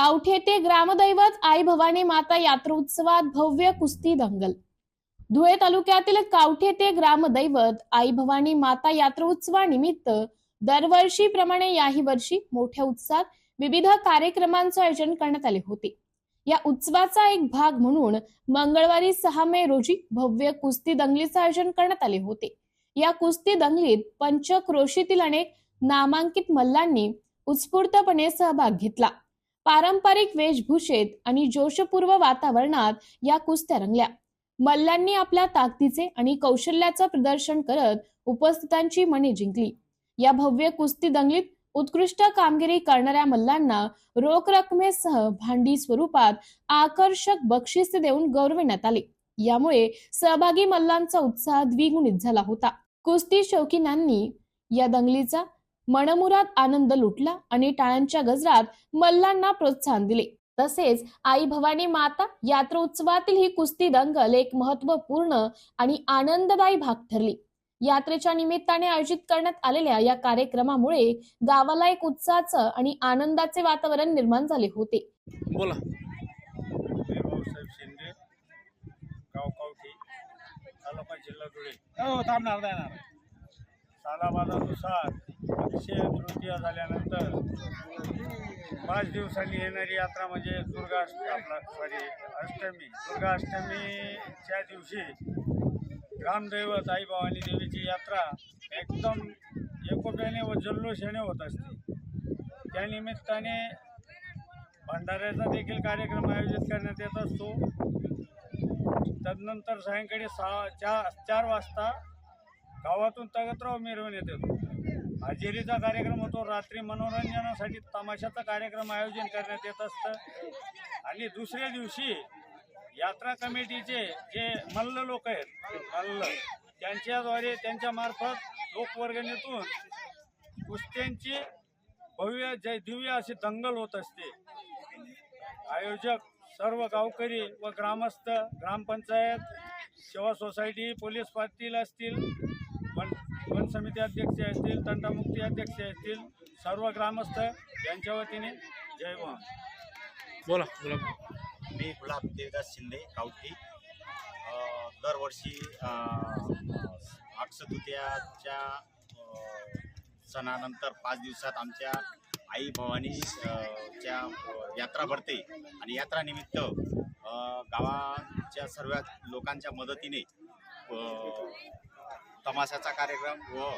कावठे ते ग्रामदैवत आई भवानी माता यात्रोत्सवात भव्य कुस्ती दंगल. धुळे तालुक्यातील कावठे ते ग्रामदैवत आई भवानी माता यात्रोत्सवानिमित्त दरवर्षीप्रमाणे याही वर्षी मोठ्या उत्साहात विविध कार्यक्रमांचे आयोजन करण्यात आले होते. या उत्सवाचा एक भाग म्हणून मंगळवारी सहा मे रोजी भव्य कुस्ती दंगलीचे आयोजन करण्यात आले होते. या कुस्ती दंगलीत पंचक्रोशीतील अनेक नामांकित मल्लांनी उत्स्फूर्तपणे सहभाग घेतला. पारंपरिक वेशभूषेत आणि जोशपूर्व वातावरणात या कुस्त्या रंगल्या. मल्लांनी आपल्या ताकदीचे आणि कौशल्याचं प्रदर्शन करत उपस्थितांची मने जिंकली. या भव्य कुस्ती दंगलीत उत्कृष्ट कामगिरी करणाऱ्या मल्लांना रोख रकमेसह भांडी स्वरूपात आकर्षक बक्षिसे देऊन गौरविण्यात आले. यामुळे सहभागी मल्लांचा उत्साह द्विगुणित झाला होता. कुस्ती शौकीनांनी या दंगलीचा मनमुराद आनंद लुटला आणि टाळ्यांच्या गजरात मल्लांना प्रोत्साहन दिले. तसेच आई भवानी माता यात्रोत्सवातील ही कुस्ती दंगल एक महत्त्वपूर्ण आणि आनंददायी भाग ठरली. यात्रेच्या निमित्ताने आयोजित करण्यात आलेल्या या कार्यक्रमामुळे गावाला एक उत्साहाचं आणि आनंदाचे वातावरण निर्माण झाले होते. बोला. मी भाऊसाहेब शिंदे गाव कावठी तालुका जिल्हा धुळे हो सालाबादानुसार अक्षय तृतीया झाल्यानंतर पाच दिवसांनी येणारी यात्रा म्हणजे दुर्गाष्टमी आपला सॉरी अष्टमी. दुर्गाष्टमीच्या दिवशी ग्रामदैवत आई भवानी देवीची यात्रा एकदम एकोप्याने व जल्लोषाने होत असते. त्यानिमित्ताने भंडाऱ्याचा देखील कार्यक्रम आयोजित करण्यात येत असतो. तदनंतर सायंकाळी सहा चार चार वाजता गावातून तगतराव मिरवण्यात येतो हजेरीचा कार्यक्रम होतो. रात्री मनोरंजनासाठी तमाशाचा कार्यक्रम आयोजन करण्यात येत असतं. आणि दुसऱ्या दिवशी यात्रा कमिटीचे जे मल्ल लोक आहेत मल्ल त्यांच्याद्वारे त्यांच्यामार्फत लोकवर्गणीतून कुस्त्यांची भव्य जय दिव्य अशी दंगल होत असते. आयोजक सर्व गावकरी व ग्रामस्थ ग्रामपंचायत सेवा सोसायटी पोलीस पाटील असतील वन समिती अध्यक्ष असतील तंटामुक्ती अध्यक्ष असतील सर्व ग्रामस्थ यांच्या वतीने जय भवान. बोला बोला. मी गुलाब देवदास शिंदे कावठी अ, दरवर्षी अक्षतृतीयाच्या सणानंतर पाच दिवसात आमच्या आई भवानी च्या यात्रा भरते. आणि यात्रानिमित्त गावाच्या सर्व लोकांच्या मदतीने तमाशाचा कार्यक्रम व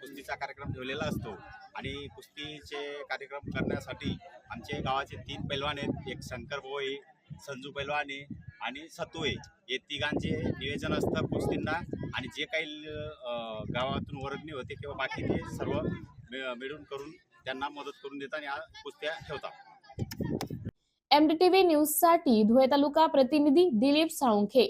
कुस्तीचा कार्यक्रम ठेवलेला असतो. आणि कुस्तीचे कार्यक्रम करण्यासाठी आमचे गावाचे तीन पैलवान आहेत. एक शंकर भोई संजू पैलवान आहे आणि सतू हे तिघांचे नियोजन असतं कुस्तींना आणि जे काही गावातून वर्गणी होते किंवा बाकी ते सर्व मिळून करून त्यांना मदत करून देतात आणि या कुस्त्या ठेवतात. एमडीटीव्ही न्यूजसाठी धुळे तालुका प्रतिनिधी दिलीप साळुंखे.